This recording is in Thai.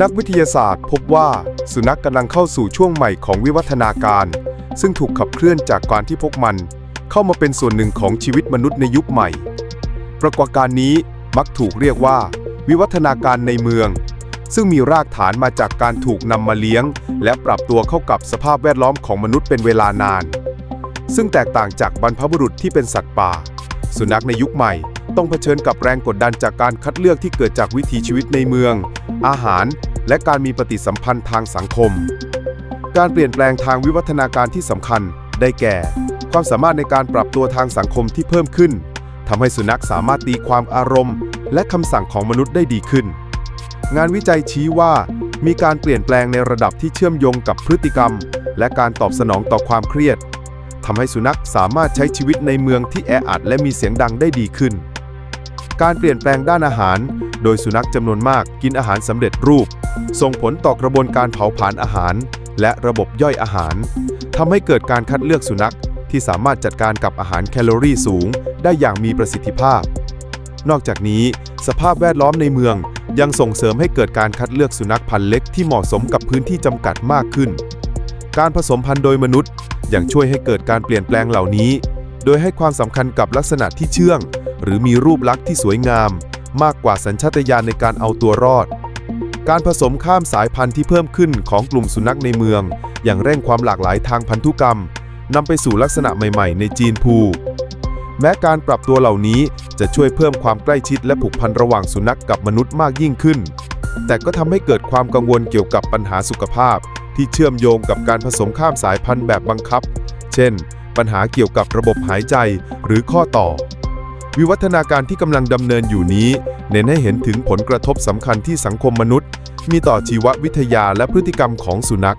นักวิทยาศาสตร์พบว่าสุนัขกำลังเข้าสู่ช่วงใหม่ของวิวัฒนาการ ซึ่งถูกขับเคลื่อนจากการที่พวกมัน เข้ามาเป็นส่วนหนึ่งของชีวิตมนุษย์ในยุคใหม่ ปรากฏการณ์นี้มักถูกเรียกว่า วิวัฒนาการในเมือง ซึ่งมีรากฐานมาจากการถูกนำมาเลี้ยง และปรับตัวเข้ากับสภาพแวดล้อมของมนุษย์เป็นเวลานาน ซึ่งแตกต่างจากบรรพบุรุษที่เป็นสัตว์ป่า สุนัขในยุคใหม่ ต้องเผชิญกับแรงกดดันจากการคัดเลือกที่เกิดจากวิถีชีวิตในเมือง อาหาร และการมีปฏิสัมพันธ์ทางสังคม การเปลี่ยนแปลงทางวิวัฒนาการที่สำคัญ ได้แก่ ความสามารถในการปรับตัวทางสังคมที่เพิ่มขึ้นทำให้สุนัขสามารถตีความอารมณ์ และคำสั่งของมนุษย์ได้ดีขึ้น งานวิจัยชี้ว่ามีการเปลี่ยนแปลงในระดับที่เชื่อมโยงกับพฤติกรรม และการตอบสนองต่อความเครียดทำให้สุนัขสามารถใช้ชีวิตในเมืองที่แออัดและมีเสียงดังได้ดีขึ้น การเปลี่ยนแปลงด้านอาหาร โดยสุนัขจำนวนมากกินอาหารสำเร็จรูป ส่งผลต่อกระบวนการเผาผลาญอาหาร และระบบย่อยอาหารทำให้เกิดการคัดเลือกสุนัขที่สามารถจัดการกับอาหารแคลอรี่สูง ได้อย่างมีประสิทธิภาพ นอกจากนี้สภาพแวดล้อมในเมืองยังส่งเสริมให้เกิดการคัดเลือกสุนัขพันธุ์เล็กที่เหมาะสมกับพื้นที่จำกัดมากขึ้น การผสมพันธุ์โดยมนุษย์ยังช่วยให้เกิดการเปลี่ยนแปลงเหล่านี้ โดยให้ความสำคัญกับลักษณะที่เชื่อง หรือมีรูปลักษณ์ที่สวยงาม มากกว่าสัญชาตญาณในการเอาตัวรอด การผสมข้ามสายพันธุ์ที่เพิ่มขึ้นของกลุ่มสุนัขในเมือง อย่างเร่งความหลากหลายทางพันธุกรรมนำไปสู่ลักษณะใหม่ ๆ ในจีนพูแม้การปรับตัวเหล่านี้จะช่วยเพิ่มความใกล้ชิดและผูกพันระหว่างสุนัขกับมนุษย์มากยิ่งขึ้น แต่ก็ทำให้เกิดความกังวลเกี่ยวกับปัญหาสุขภาพ ที่เชื่อมโยงกับการผสมข้ามสายพันธุ์แบบบังคับ เช่น ปัญหาเกี่ยวกับระบบหายใจหรือข้อต่อ วิวัฒนาการที่กำลังดำเนินอยู่นี้ เน้นให้เห็นถึงผลกระทบสำคัญที่สังคมมนุษย์ มีต่อชีววิทยาและพฤติกรรมของสุนัข